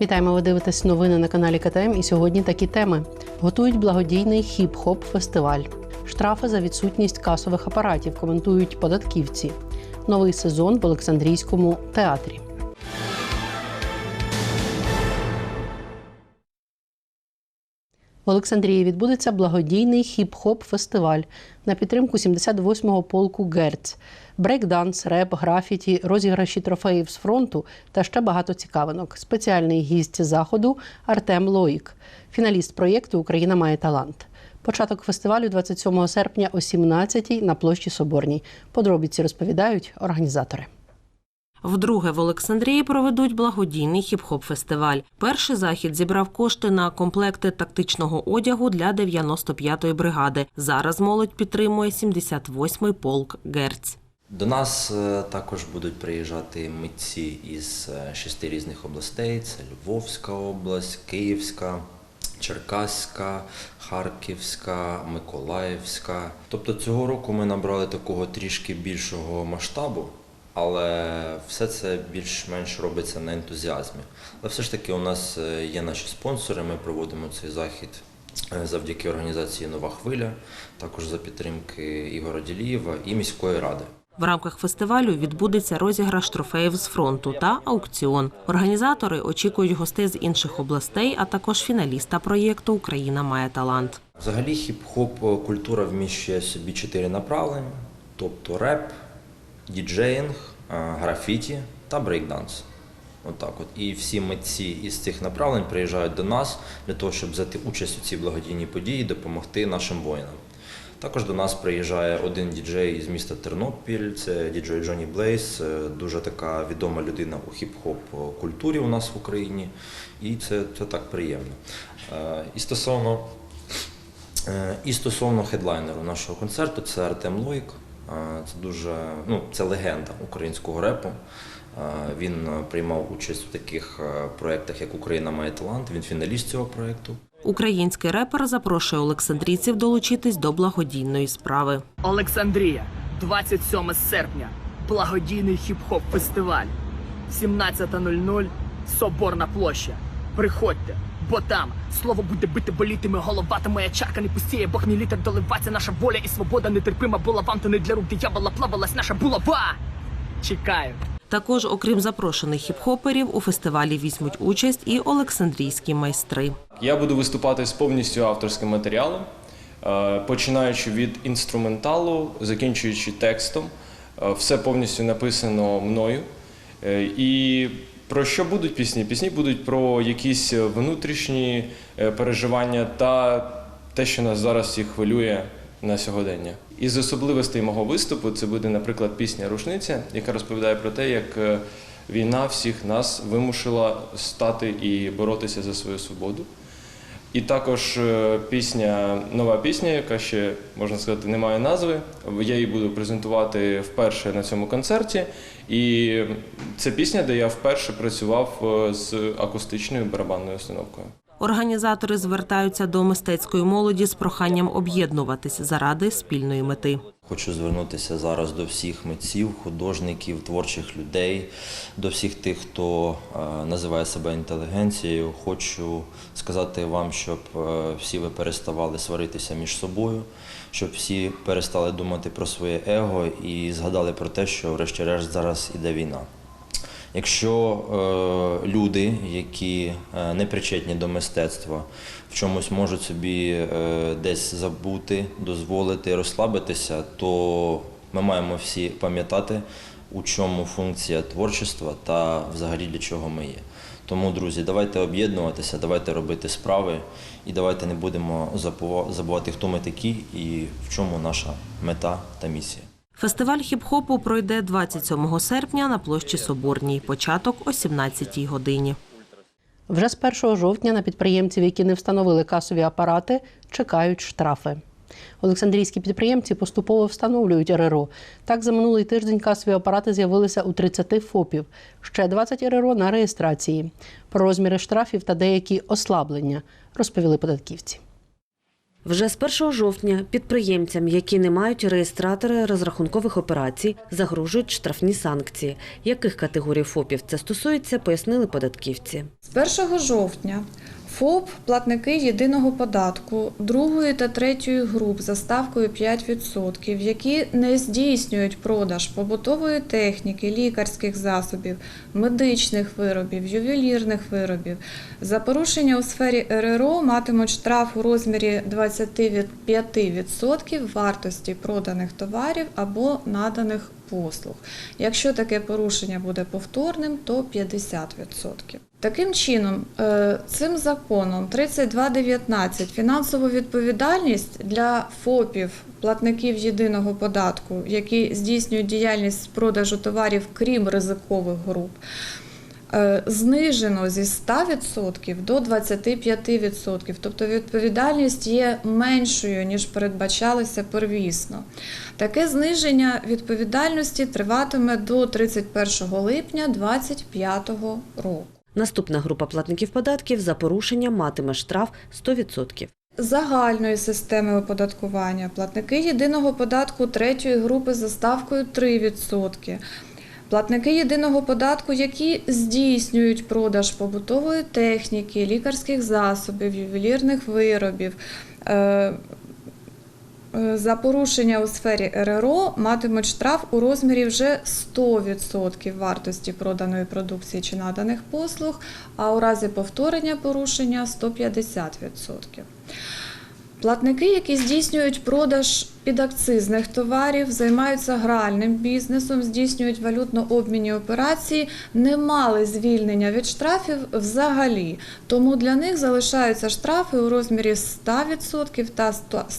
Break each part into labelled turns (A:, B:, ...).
A: Вітаємо, ви дивитесь новини на каналі КТМ. І сьогодні такі теми: готують благодійний хіп-хоп фестиваль, штрафи за відсутність касових апаратів коментують податківці. Новий сезон в Олександрійському театрі. В Олександрії відбудеться благодійний хіп-хоп фестиваль на підтримку 78-го полку Герц. Брейкданс, реп, графіті, розіграші трофеїв з фронту та ще багато цікавинок. Спеціальний гість заходу Артем Лоїк, фіналіст проєкту Україна має талант. Початок фестивалю 27 серпня о 17-й на площі Соборній. Подробиці розповідають організатори.
B: Вдруге в Олександрії проведуть благодійний хіп-хоп фестиваль. Перший захід зібрав кошти на комплекти тактичного одягу для 95-ї бригади. Зараз молодь підтримує 78-й полк Герц.
C: До нас е, також будуть приїжджати митці із е, шести різних областей: це Львовська область, Київська, Черкаська, Харківська, Миколаївська. Тобто цього року ми набрали такого трішки більшого масштабу, але все це більш-менш робиться на ентузіазмі. Але все ж таки у нас е, є наші спонсори, ми проводимо цей захід. е, Завдяки організації Нова хвиля, також за підтримки Ігора Ділієва і міської ради.
B: В рамках фестивалю відбудеться розіграш трофеїв з фронту та аукціон. Організатори очікують гостей з інших областей, а також фіналіста проєкту Україна має талант.
C: Взагалі хіп-хоп культура вміщує собі чотири направлення: тобто реп, діджеїнг, е, графіті та брейкданс. Отак от. І всі митці із цих направлень приїжджають до нас для того, щоб взяти участь у цій благодійній події допомогти нашим воїнам. Також до нас приїжджає один діджей із міста Тернопіль, це діджей Джонні Блейс, е, дуже така відома людина у хіп-хоп культурі у нас в Україні. І це, це так приємно. Е, І стосовно І стосовно хедлайнеру нашого концерту, це Артем Лоїк. Це дуже ну, це легенда українського репу. Він е, приймав участь у таких е, проєктах, як Україна має талант. Він фіналіст цього проєкту.
B: Український репер запрошує олександрійців долучитись до благодійної справи.
D: Олександрія, 27 серпня. Благодійний хіп-хоп фестиваль. 17.00. Соборна площа. Приходьте, бо там слово буде бити болітиме, голова та моя чарка не пустіє, Бог мій літер доливаться, наша воля і свобода нетерпима була вам, то не для рук диявола плавалась наша булава. Чекаю.
B: Також, окрім запрошених хіп-хоперів, у фестивалі візьмуть участь і олександрійські майстри.
E: Я буду виступати з повністю авторським матеріалом, е, починаючи від інструменталу, закінчуючи текстом. Е, Все повністю написано мною. Е, І про що будуть пісні? Пісні будуть про якісь внутрішні е, переживання та те, що нас зараз всіх хвилює на сьогодення. Із особливостей мого виступу це буде, наприклад, пісня Рушниця, яка розповідає про те, як е, війна всіх нас вимушила стати і боротися за свою свободу. І також е, пісня, нова пісня, яка ще можна сказати не має назви. Я її буду презентувати вперше на цьому концерті. І це пісня, де я вперше працював е, з акустичною барабанною установкою.
B: Організатори звертаються до мистецької молоді з проханням об'єднуватись заради спільної мети.
C: Хочу звернутися зараз до всіх митців, художників, творчих людей, до всіх тих, хто е, називає себе інтелігенцією. Хочу сказати вам, щоб е, всі ви переставали сваритися між собою, щоб всі перестали думати про своє его і згадали про те, що врешті-решт зараз іде війна. Якщо е, люди, які е, не причетні до мистецтва, в чомусь можуть собі е, десь забути, дозволити розслабитися, то ми маємо всі пам'ятати, у чому функція творчества та взагалі для чого ми є. Тому, друзі, давайте об'єднуватися, давайте робити справи і давайте не будемо забувати, хто ми такі і в чому наша мета та місія.
B: Фестиваль хіп-хопу пройде 27 серпня на площі Соборній. Початок о 17-й годині.
A: Вже з 1 жовтня на підприємців, які не встановили касові апарати, чекають штрафи. Олександрійські підприємці поступово встановлюють РРО. Так, за минулий тиждень касові апарати з'явилися у 30 ФОПів, ще 20 РРО на реєстрації. Про розміри штрафів та деякі ослаблення розповіли податківці.
F: Вже з 1 жовтня підприємцям, які не мають реєстратори розрахункових операцій, загрожують штрафні санкції. Яких категорій ФОПів це стосується, пояснили податківці.
G: З 1 жовтня ФОП платники єдиного податку другої та третьої груп за ставкою 5%, які не здійснюють продаж побутової техніки, лікарських засобів, медичних виробів, ювелірних виробів, за порушення у сфері РРО матимуть штраф у розмірі 25% вартості проданих товарів або наданих послуг. Якщо таке порушення буде повторним, то 50%. Таким чином, е, цим законом 3219 фінансову відповідальність для ФОПів, платників єдиного податку, які здійснюють діяльність з продажу товарів, крім ризикових груп, знижено зі 100% до 25%. Тобто відповідальність є меншою, ніж передбачалося первісно. Таке зниження відповідальності триватиме до 31 липня 2025 року.
F: Наступна група платників податків за порушення матиме штраф 100%.
G: Загальної системи оподаткування платники єдиного податку третьої групи за ставкою 3%. Платники єдиного податку, які здійснюють продаж побутової техніки, лікарських засобів, ювелірних виробів. е, е, За порушення у сфері РРО матимуть штраф у розмірі вже 100% вартості проданої продукції чи наданих послуг, а у разі повторення порушення 150%. Платники, які здійснюють продаж підакцизних товарів, займаються гральним бізнесом, здійснюють валютно-обмінні операції, не мали звільнення від штрафів взагалі. Тому для них залишаються штрафи у розмірі 100% та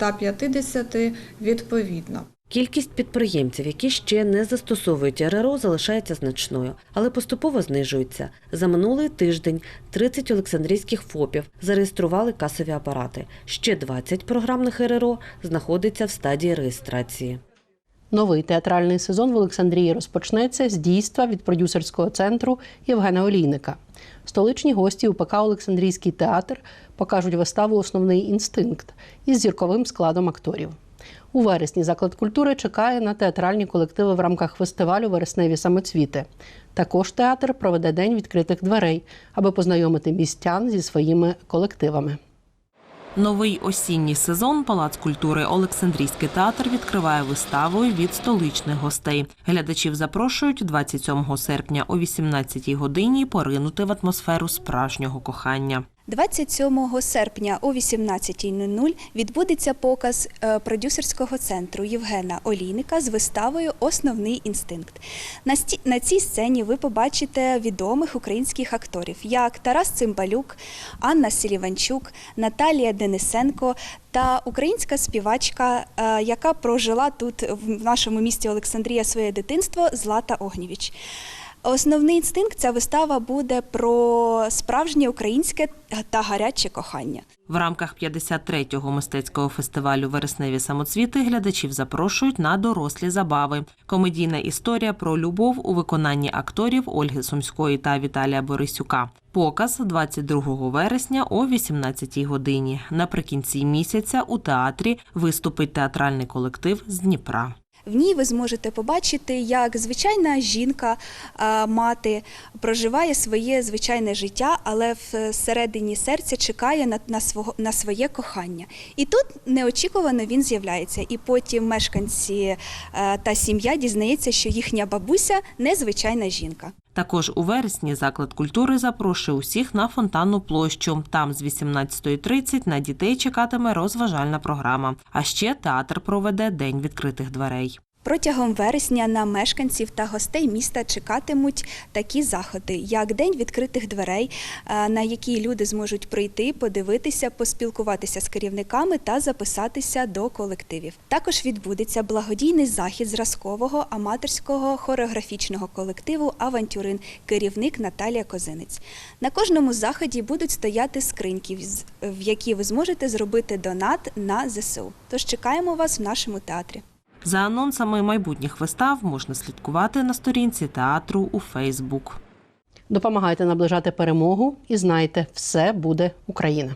G: 150% відповідно.
F: Кількість підприємців, які ще не застосовують РРО, залишається значною, але поступово знижується. За минулий тиждень 30 олександрійських ФОПів зареєстрували касові апарати. Ще 20 програмних РРО знаходиться в стадії реєстрації.
A: Новий театральний сезон в Олександрії розпочнеться з дійства від продюсерського центру Євгена Олійника. Столичні гості УПК Олександрійський театр покажуть виставу Основний інстинкт із зірковим складом акторів. У вересні заклад культури чекає на театральні колективи в рамках фестивалю Вересневі самоцвіти. Також театр проведе день відкритих дверей, аби познайомити містян зі своїми колективами.
B: Новий осінній сезон Палац культури Олександрійський театр відкриває виставою від столичних гостей. Глядачів запрошують 27 серпня о 18 годині поринути в атмосферу справжнього кохання.
H: 27 серпня о 18.00 відбудеться показ е, продюсерського центру Євгена Олійника з виставою Основний інстинкт. На, цій сцені ви побачите відомих українських акторів, як Тарас Цимбалюк, Анна Селіванчук, Наталія Денисенко та українська співачка, е, яка прожила тут в нашому місті Олександрія своє дитинство Злата Огнєвіч. Основний інстинкт ця вистава буде про справжнє українське та гаряче кохання.
B: В рамках 53-го мистецького фестивалю Вересневі самоцвіти глядачів запрошують на дорослі забави. Комедійна історія про любов у виконанні акторів Ольги Сумської та Віталія Борисюка. Показ 22 вересня о 18 годині. Наприкінці місяця у театрі виступить театральний колектив з Дніпра.
H: В ній ви зможете побачити, як звичайна жінка, мати проживає своє звичайне життя, але всередині серця чекає на, на, свого, на своє кохання. І тут неочікувано він з'являється. І потім мешканці е, та сім'я дізнається, що їхня бабуся незвичайна жінка.
B: Також у вересні заклад культури запрошує усіх на фонтанну площу. Там з 18.30 на дітей чекатиме розважальна програма. А ще театр проведе день відкритих дверей.
H: Протягом вересня на мешканців та гостей міста чекатимуть такі заходи, як День відкритих дверей, е, на які люди зможуть прийти, подивитися, поспілкуватися з керівниками та записатися до колективів. Також відбудеться благодійний захід зразкового аматорського хореографічного колективу Авантюрин, керівник Наталія Козинець. На кожному заході будуть стояти скриньки, в які ви зможете зробити донат на ЗСУ. Тож чекаємо вас в нашому театрі.
B: За анонсами майбутніх вистав можна слідкувати на сторінці театру у Фейсбук.
A: Допомагайте наближати перемогу і знайте, все буде Україна.